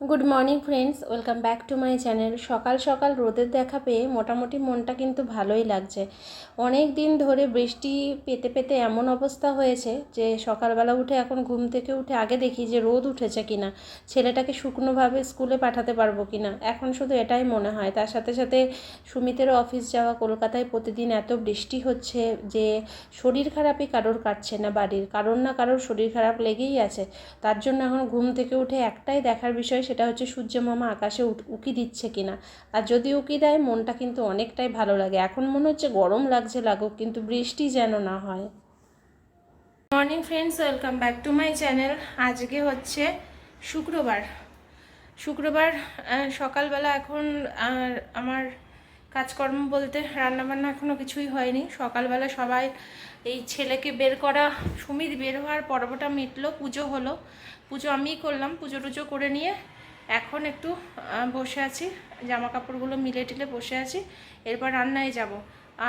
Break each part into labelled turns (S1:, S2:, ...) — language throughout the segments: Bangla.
S1: Good morning friends welcome back to my channel সকাল সকাল রোদের দেখা পেয়ে মোটামুটি মনটা কিন্তু ভালোই লাগছে। অনেক দিন ধরে বৃষ্টি পেতে পেতে এমন অবস্থা হয়েছে যে সকালবেলা উঠে এখন ঘুম থেকে উঠে আগে দেখি যে রোদ উঠেছে কিনা, ছেলেটাকে শুকনোভাবে স্কুলে পাঠাতে পারব কিনা। এখন শুধু এটাই মনে হয়। তার সাথে সাথে সুমিতেরও অফিস যাওয়া, কলকাতায় প্রতিদিন এত বৃষ্টি হচ্ছে যে শরীর খারাপই কারোর কাটছে না বাড়ির। কারোর না কারোর শরীর খারাপ লেগেই আছে। তার জন্য এখন ঘুম থেকে উঠে একটাই দেখার বিষয় সেটা হচ্ছে সূর্য মামা আকাশে উকি দিচ্ছে কিনা। আর যদি উকি দেয়, মনটা কিন্তু অনেকটাই ভালো লাগে। এখন মনে হচ্ছে গরম লাগছে লাগুক, কিন্তু বৃষ্টি যেন না হয়। Morning friends welcome back to my channel আজকে হচ্ছে শুক্রবার। শুক্রবার সকালবেলা এখন আমার কাজকর্ম বলতে রান্নাবান্না এখনও কিছুই হয়নি। সকালবেলা সবাই এই ছেলেকে বের করা, সুমিত বের হওয়ার পর্বটা মিটলো, পুজো হলো। পুজো আমিই করলাম, পুজো টুজো করে নিয়ে এখন একটু বসে আছি জামা কাপড়গুলো মিলে টিলে বসে আছি, এরপর রান্নায় যাব।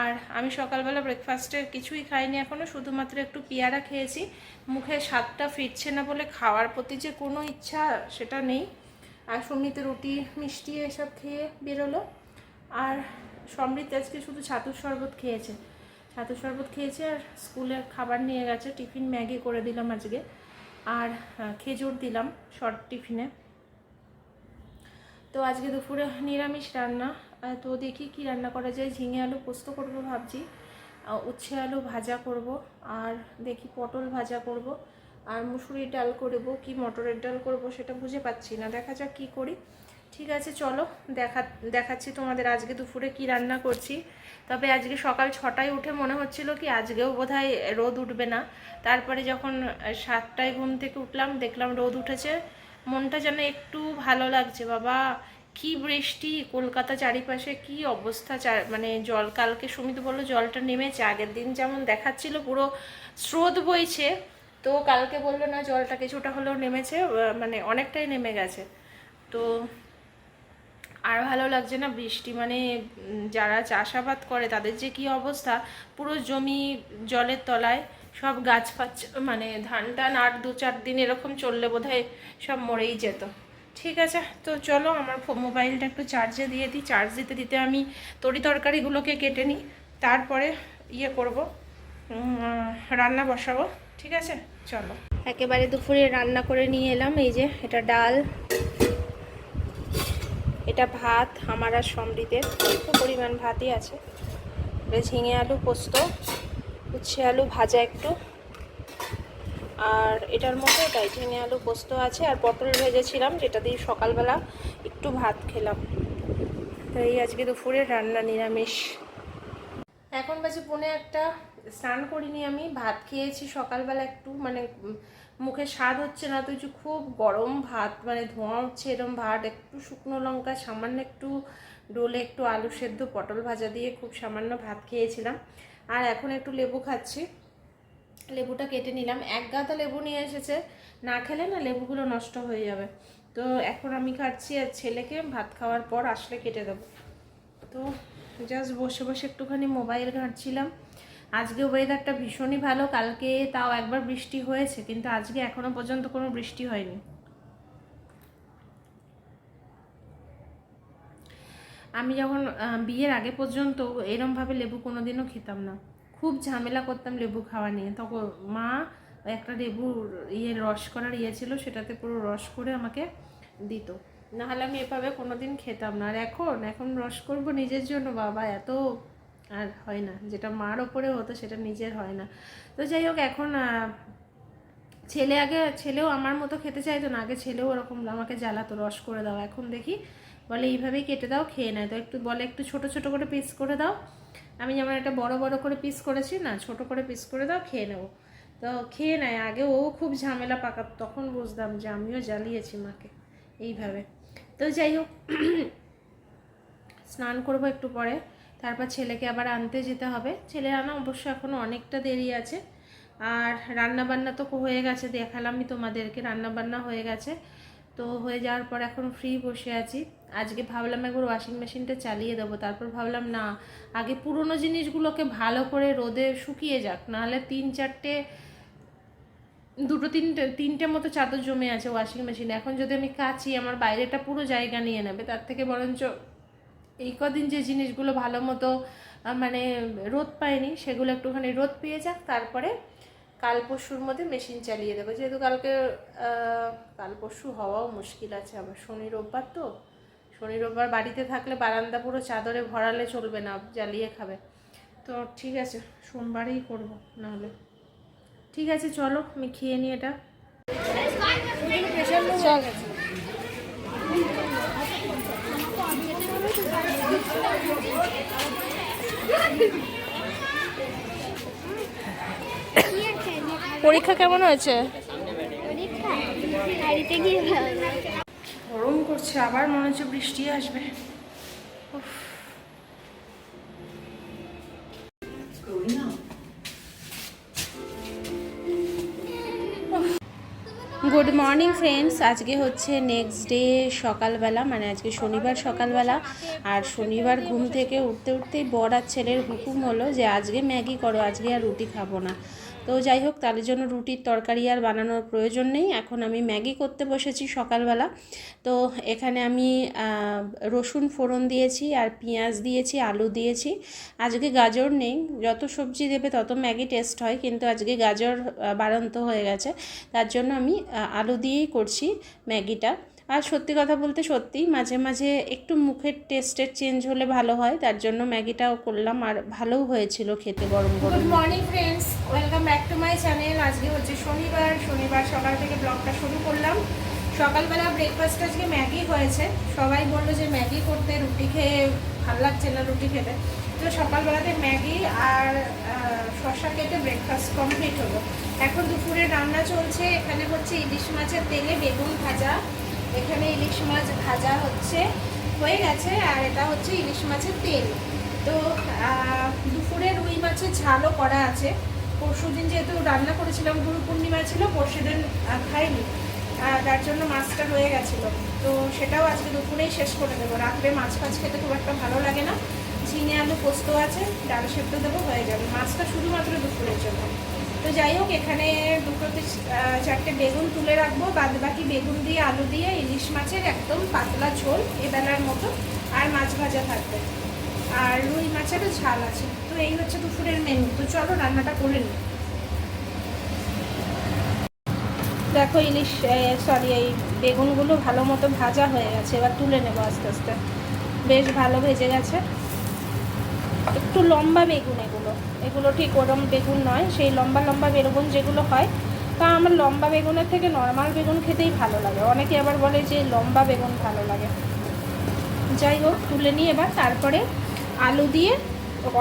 S1: আর আমি সকালবেলা ব্রেকফাস্টে কিছুই খাইনি এখনও শুধুমাত্র একটু পেয়ারা খেয়েছি। মুখে স্বাদটা ফিরছে না বলে খাওয়ার প্রতি যে কোনো ইচ্ছা সেটা নেই। আর সুমিত রুটি, মিষ্টি এসব খেয়ে বেরোলো। আর সমৃদ্ধ আজকে শুধু ছাতুর শরবত খেয়েছে। ছাতুর শরবত খেয়েছে আর স্কুলে খাবার নিয়ে গেছে, টিফিন ম্যাগি করে দিলাম আজকে। আর খেজুর দিলাম শর্ট টিফিনে। তো আজকে দুপুরে নিরামিষ রান্না তো দেখি কি রান্না করা যায়। ঝিঙে আলু পোস্ত করব ভাবছি উচ্ছে আলু ভাজা করব, আর দেখি পটল ভাজা করব, আর মুসুরির ডাল করব। কি মটরের ডাল করব সেটা বুঝে পাচ্ছি না, দেখা যাক কি করি। ঠিক আছে, চলো, দেখা, দেখাচ্ছি তোমাদের আজকে দুপুরে কি রান্না করছি। তবে আজকে সকাল ছটায় উঠে মনে হচ্ছিল কি, আজকেও বোধহয় রোদ উঠবে না। তারপরে যখন সাতটায় ঘুম থেকে উঠলাম, দেখলাম রোদ উঠেছে। মনটা যেন একটু ভালো লাগছে। বাবা, কি বৃষ্টি, কলকাতা চারিপাশে কি অবস্থা? মানে জল, কালকে সুমিত বলল, জলটা নেমেছে, আগের দিন যেমন দেখাচ্ছিল, পুরো স্রোত বইছে। তো কালকে বলল, না, জলটা কিছুটা হলেও নেমেছে মানে অনেকটাই নেমে গেছে। তো আর ভালো লাগছে না বৃষ্টি? মানে যারা চাষাবাদ করে, তাদের যে কি অবস্থা? পুরো জমি জলের তলায় সব গাছ ফাছ মানে ধান টান আর দু চার দিন এরকম চললে বোধহয় সব মরেই যেত। ঠিক আছে, তো চলো আমার মোবাইলটা একটু চার্জে দিয়ে দিই। চার্জ দিতে দিতে আমি তরি তরকারিগুলোকে কেটে নিই। তারপরে ইয়ে করব রান্না বসাবো। ঠিক আছে? চলো। একেবারে দুপুরে রান্না করে নিয়ে এলাম। এই যে, এটা ডাল। এটা ভাত, আমার আর সমৃদ্ধের অল্প পরিমাণ ভাতই আছে। ঝিঙে আলু পোস্ত, উচ্ছে আলু ভাজা একটু। আর এটার মধ্যে তাই ঝিঙে আলু পোস্ত আছে আর পটল ভেজেছিলাম, যেটা দিয়ে সকালবেলা একটু ভাত খেলাম। তো এই আজকে দুপুরে রান্না নিরামিষ। এখন বাজে পৌনে একটা স্নান করিনি আমি, ভাত খেয়েছি সকালবেলা একটু মানে মুখে স্বাদ হচ্ছে না তো খুব গরম ভাত মানে ধোঁয়া উঠছে এরম ভাত, একটু শুকনো লঙ্কা, সামান্য একটু ডোলে একটু আলু সেদ্ধ, পটল ভাজা দিয়ে খুব সামান্য ভাত খেয়েছিলাম। আর এখন একটু লেবু খাচ্ছি। লেবুটা কেটে নিলাম। এক গাদা লেবু নিয়ে এসেছে। না খেলে না লেবুগুলো নষ্ট হয়ে যাবে। তো এখন আমি খাচ্ছি আর ছেলেকে ভাত খাওয়ার পর আসলে কেটে দেবো। তো জাস্ট বসে বসে একটুখানি মোবাইল ঘাঁটছিলাম। আজকে ওয়েদারটা ভীষণই ভালো, কালকে তাও একবার বৃষ্টি হয়েছে, কিন্তু আজকে এখনও পর্যন্ত কোনো বৃষ্টি হয়নি। আমি যখন বিয়ের আগে পর্যন্ত এরমভাবে লেবু কোনোদিনও খেতাম না। খুব ঝামেলা করতাম লেবু খাওয়া নিয়ে। তখন মা একটা লেবু ইয়ে রস করার ইয়ে ছিল, সেটাতে পুরো রস করে আমাকে দিত। নাহলে আমি এভাবে কোনো দিন খেতাম না। আর এখন এখন রস করব নিজের জন্য, বাবা, এত আর হয় না, যেটা মার ওপরে হতো সেটা নিজের হয় না। তো যাই হোক, এখন ছেলে আগে, ছেলেও আমার মতো খেতে চাইতো না, আগে ছেলেও ওরকম আমাকে জ্বালাতো, রস করে দাও, এখন দেখি। বলে এইভাবেই কেটে দাও, খেয়ে নেয় তো একটু বলে একটু ছোট ছোট করে পিস করে দাও। আমি যেমন একটা বড় বড় করে পিস করেছি না, ছোট করে পিস করে দাও, খেয়ে নেব। তো খেয়ে নেয়, আগে ও খুব ঝামেলা পাকা, তখন বুঝতাম যে আমিও জ্বালিয়েছি মাকে, এইভাবে। তো যাই হোক, স্নান করব একটু পরে। তারপর ছেলেকে আবার আনতে যেতে হবে। ছেলে আনা অবশ্য এখনও অনেকটা দেরি আছে। আর রান্না বান্না তো হয়ে গেছে, দেখালামই তোমাদেরকে রান্না বান্না হয়ে গেছে। তো হয়ে যাওয়ার পর এখন ফ্রি বসে আছি। আজকে ভাবলাম একবার ওয়াশিং মেশিনটা চালিয়ে দেবো, তারপর ভাবলাম না, আগে পুরনো জিনিসগুলোকে ভালো করে রোদে শুকিয়ে যাক, নাহলে তিন চারটে, দুটো তিনটে তিনটে মতো চাদর জমে আছে ওয়াশিং মেশিনে এখন যদি আমি কাচি, আমার বাইরেটা পুরো জায়গা নিয়ে নেবে, তার থেকে বরঞ্চ এই কদিন যে জিনিসগুলো ভালো মতো মানে রোদ পায়নি, সেগুলো একটুখানি রোদ পেয়ে যাক, তারপরে কাল পরশুর মধ্যে মেশিন চালিয়ে দেবো। যেহেতু কালকে কাল পরশু হওয়াও মুশকিল আছে আবার শনি রোববার তো, শনি রোববার বাড়িতে থাকলে বারান্দা পুরো চাদরে ভরালে চলবে না, জ্বালিয়ে খাবে। তো ঠিক আছে, সোমবারেই করব নাহলে। ঠিক আছে, চলো, আমি খেয়ে নিই এটা। পরীক্ষা কেমন হয়েছে? গরম করছে আবার মনে হচ্ছে বৃষ্টি আসবে। উফ। গুড মর্নিং ফ্রেন্ডস আজকে হচ্ছে নেক্সট ডে সকালবেলা মানে আজকে শনিবার সকালবেলা। আর শনিবার ঘুম থেকে উঠতে উঠতেই বর আর ছেলের হুকুম হলো যে, আজকে ম্যাগি করো, আজকে আর রুটি খাব না। তো যাই হোক, তাদের জন্য রুটির তরকারি আর বানানোর প্রয়োজন নেই। এখন আমি ম্যাগি করতে বসেছি সকালবেলা। তো এখানে আমি রসুন ফোড়ন দিয়েছি আর পেঁয়াজ দিয়েছি, আলু দিয়েছি। আজকে গাজর নেই, যত সবজি দেবে তত ম্যাগি টেস্ট হয়, কিন্তু আজকে গাজর বাড়ন্ত হয়ে গেছে। তার জন্য আমি আলু দিয়েই করছি ম্যাগিটা। আর সত্যি কথা বলতে সত্যি মাঝে মাঝে একটু মুখের টেস্টের চেঞ্জ হলে ভালো হয়, তার জন্য ম্যাগিটাও করলাম আর ভালোও হয়েছিল খেতে গরম গরম। Good morning friends welcome back to my channel আজকে হচ্ছে শনিবার। শনিবার সকাল থেকে ব্লগটা শুরু করলাম। সকালবেলা ব্রেকফাস্ট আজকে ম্যাগি হয়েছে। সবাই বলল যে ম্যাগি করতে রুটি খেয়ে ভালো লাগছে না রুটি খেতে। তো সকালবেলাতে ম্যাগি আর শসা কেটে ব্রেকফাস্ট কমপ্লিট হলো। এখন দুপুরে রান্না চলছে। এখানে হচ্ছে ইলিশ মাছের তেলে বেগুন ভাজা। এখানে ইলিশ মাছ ভাজা হচ্ছে, হয়ে গেছে, আর এটা হচ্ছে ইলিশ মাছের তেল। তো দুপুরে রুই মাছের ঝালও করা আছে। পরশু দিন যেহেতু রান্না করেছিলাম, গুরু পূর্ণিমা ছিল পরশু দিন খাইনি। তার জন্য মাছটা রয়ে গেছিল। তো সেটাও আজকে দুপুরেই শেষ করে দেবো। রাত্রে মাছ ফাছ খেতে খুব একটা ভালো লাগে না। ঝিঙে, আলু পোস্ত আছে, ডাল সেদ্ধ দেবো, হয়ে যাবে। মাছটা শুধুমাত্র দুপুরের জন্য। তো যাই হোক, এখানে দুটো চারটে বেগুন তুলে রাখব। বাদ বাকি বেগুন দিয়ে আলু দিয়ে ইলিশ মাছের একদম পাতলা ঝোল, এবেলার মতো, আর মাছ ভাজা থাকবে। আর রুই মাছেরও ঝাল আছে। তো এই হচ্ছে দুপুরের মেনু তো চলো, রান্নাটা করে নিই। দেখো ইলিশ সরি এই বেগুনগুলো ভালো মতো ভাজা হয়ে গেছে। এবার তুলে নেব আস্তে আস্তে। বেশ ভালো ভেজে গেছে। একটু লম্বা বেগুন এগুলো। এগুলো ঠিক ওরম বেগুন নয় সেই লম্বা লম্বা বেগুন যেগুলো হয় তা আমার লম্বা বেগুনের থেকে নর্মাল বেগুন খেতেই ভালো লাগে। অনেকে আবার বলে যে লম্বা বেগুন ভালো লাগে। যাই হোক তুলে নিয়ে এবার তারপরে আলু দিয়ে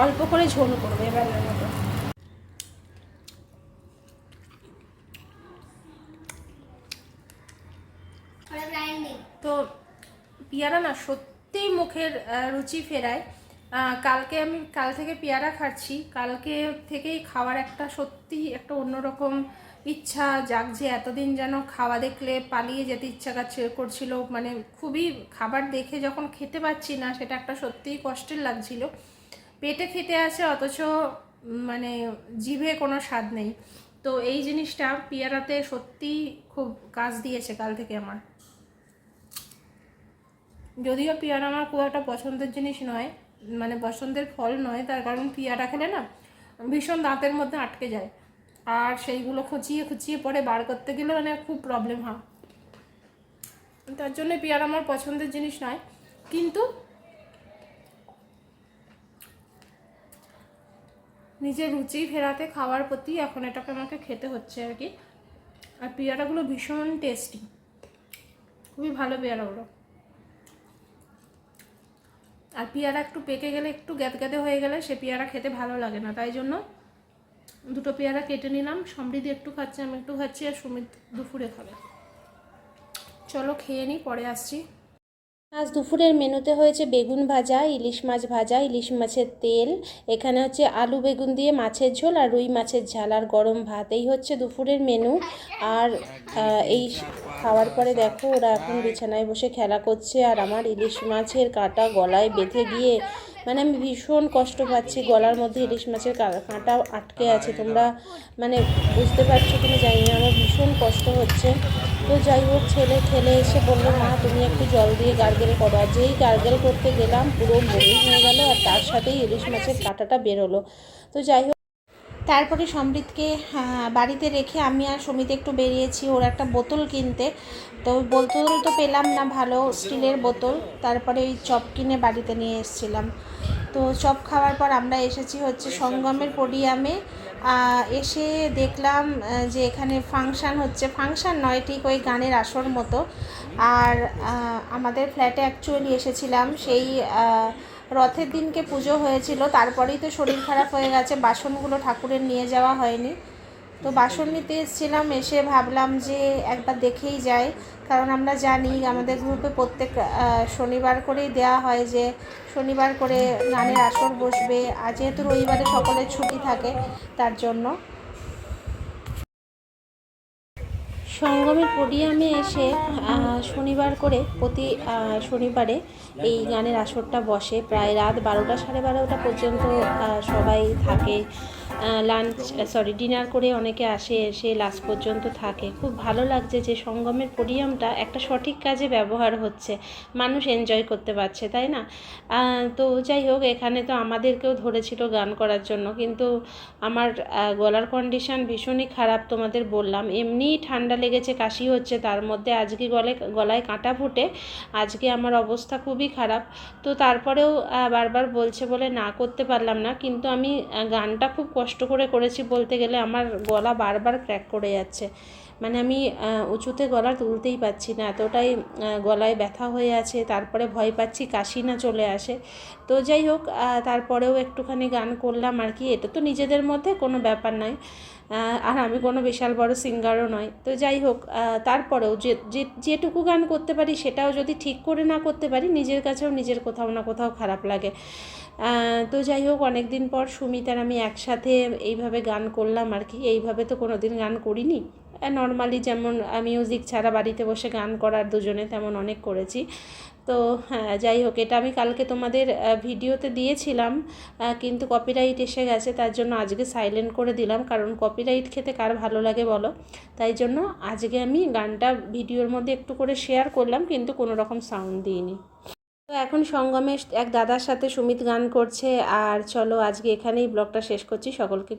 S1: অল্প করে ঝোল করবে এবার মতো। তো পেয়ারা না সত্যিই মুখের রুচি ফেরায়। কালকে আমি, কাল থেকে পেয়ারা খাচ্ছি। কালকে থেকেই খাওয়ার একটা সত্যি একটা অন্যরকম ইচ্ছা জাগছে। এতদিন যেন খাওয়া দেখলে পালিয়ে যেতে ইচ্ছা কাছে করছিল। মানে খুবই খাবার দেখে যখন খেতে পাচ্ছি না, সেটা একটা সত্যিই কষ্টের লাগছিল। পেটে খেতে আছে, অথচ মানে জিভে কোনো স্বাদ নেই। তো এই জিনিসটা পেয়ারাতে সত্যিই খুব কাজ দিয়েছে কাল থেকে আমার। যদিও পেয়ারা আমার খুব একটা পছন্দের জিনিস নয় মানে পছন্দের ফল নয়, তার কারণ পেয়ারা খেলে না ভীষণ দাঁতের মধ্যে আটকে যায়। আর সেইগুলো খুঁচিয়ে খুঁচিয়ে পরে বার করতে গেলে মানে খুব প্রবলেম হয়। তার জন্য পেয়ারা আমার পছন্দের জিনিস নয়। কিন্তু নিজের রুচি ফেরাতে খাওয়ার প্রতি এখন এটাকে আমাকে খেতে হচ্ছে আর কি। আর পেয়ারাগুলো ভীষণ টেস্টি খুবই ভালো পেয়ারাগুলো। আর পেয়ারা একটু পেকে গেলে, একটু গ্যাদগ্যাদে হয়ে গেলে সে পেয়ারা খেতে ভালো লাগে না। তাই জন্য দুটো পেয়ারা কেটে নিলাম। সমৃদ্ধি একটু খাচ্ছে, আমি একটু খাচ্ছি আর সুমিত দুপুরে খাবে। চলো খেয়ে নিই পরে আসছি। আজ দুপুরের মেনুতে হয়েছে বেগুন ভাজা, ইলিশ মাছ ভাজা, ইলিশ মাছের তেল। এখানে হচ্ছে আলু বেগুন দিয়ে মাছের ঝোল আর রুই মাছের ঝাল আর গরম ভাত। এই হচ্ছে দুপুরের মেনু। আর এই খাওয়ার পরে দেখো, ওরা এখন বিছানায় বসে খেলা করছে আর আমার ইলিশ মাছের কাঁটা গলায় বেঁধে গিয়ে মানে আমি ভীষণ কষ্ট পাচ্ছি গলার মধ্যে ইলিশ মাছের কাঁটা আটকে আছে। তোমরা মানে বুঝতে পারছ তুমি জানি না, আমার ভীষণ কষ্ট হচ্ছে। তো যাই হোক, ছেলে খেলে এসে বলল, মা, তুমি একটু জল দিয়ে গার্গেল করো। আর যেই গার্গেল করতে গেলাম, পুরো বমি হয়ে গেল আর তার সাথেই ইলিশ মাছের কাঁটাটা বেরোলো। তো যাই হোক তারপরে সমৃদ্ধকে বাড়িতে রেখে আমি আর সমিত একটু বেরিয়েছি। ওর একটা বোতল কিনতে। তো বোতল তো পেলাম না, ভালো স্টিলের বোতল। তারপরে ওই চপ কিনে বাড়িতে নিয়ে এসেছিলাম। তো চপ খাওয়ার পর আমরা এসেছি হচ্ছে সঙ্গমের পোডিয়ামে। এসে দেখলাম যে এখানে ফাংশান হচ্ছে। ফাংশান নয়, ঠিক ওই গানের আসর মতো। আর আমাদের ফ্ল্যাটে অ্যাকচুয়ালি এসেছিলাম। সেই রথের দিনকে পুজো হয়েছিল, তারপরেই তো শরীর খারাপ হয়ে গেছে, বাসনগুলো ঠাকুরের নিয়ে যাওয়া হয়নি। তো বাসন নিতে এসেছিলাম, এসে ভাবলাম যে একবার দেখেই যাই, কারণ আমরা জানি আমাদের গ্রুপে প্রত্যেক শনিবার করেই দেওয়া হয় যে শনিবার করে গানের আসর বসবে, আর যেহেতু রবিবারে সকলের ছুটি থাকে, তার জন্য সঙ্গমের পোডিয়ামে এসে শনিবার করে প্রতি শনিবারে এই গানের আসরটা বসে। প্রায় রাত বারোটা সাড়ে বারোটা পর্যন্ত সবাই থাকে। লাঞ্চ সরি ডিনার করে অনেকে আসে, এসে লাস্ট পর্যন্ত থাকে। খুব ভালো লাগছে যে সঙ্গমের পোডিয়ামটা একটা সঠিক কাজে ব্যবহার হচ্ছে। মানুষ এনজয় করতে পারছে, তাই না? তো যাই হোক, এখানে তো আমাদেরকেও ধরেছিল গান করার জন্য। কিন্তু আমার গলার কন্ডিশন ভীষণই খারাপ তোমাদের বললাম। এমনিই ঠান্ডা লেগেছে কাশি হচ্ছে, তার মধ্যে আজকে গলে, গলায় কাঁটা ফুটে। আজকে আমার অবস্থা খুবই খারাপ। তো তারপরেও বারবার বলছে বলে না করতে পারলাম না। কিন্তু আমি গানটা খুব কষ্ট করে করেছি বলতে গেলে আমার গলা বারবার ক্র্যাক করে যাচ্ছে। মানে আমি উঁচুতে গলা তুলতেই পারছি না। এতটাই গলায় ব্যথা হয়ে আছে, তারপরে ভয় পাচ্ছি, কাশি না চলে আসে। তো যাই হোক তারপরেও একটুখানি গান করলাম আর কি। এটা তো নিজেদের মধ্যে কোনো ব্যাপার নয়। আর আমি কোনো বিশাল বড় সিঙ্গারও নয়। তো যাই হোক তারপরেও যে যেটুকু গান করতে পারি সেটাও যদি ঠিক করে না করতে পারি, নিজের কাছেও নিজের কোথাও না কোথাও খারাপ লাগে। তো যাই হোক অনেক দিন পর সুমিত আর আমি একসাথে এইভাবে গান করলাম আর কি। এইভাবে তো কোনো দিন গান করিনি। নর্মালি যেমন মিউজিক ছাড়া বাড়িতে বসে গান করার দুজনে তেমন অনেক করেছি। তো হ্যাঁ যাই হোক, এটা আমি কালকে তোমাদের ভিডিওতে দিয়েছিলাম কিন্তু কপিরাইট এসে গেছে, তার জন্য আজকে সাইলেন্ট করে দিলাম, কারণ কপিরাইট খেতে কার ভালো লাগে বলো? তাই জন্য আজকে আমি গানটা ভিডিওর মধ্যে একটু করে শেয়ার করলাম, কিন্তু কোনো রকম সাউন্ড দিইনি। তো এখন সঙ্গমে এক দাদার সাথে সুমিত গান করছে, আর চলো আজকে এখানেই ব্লগটা শেষ করছি, সকলকে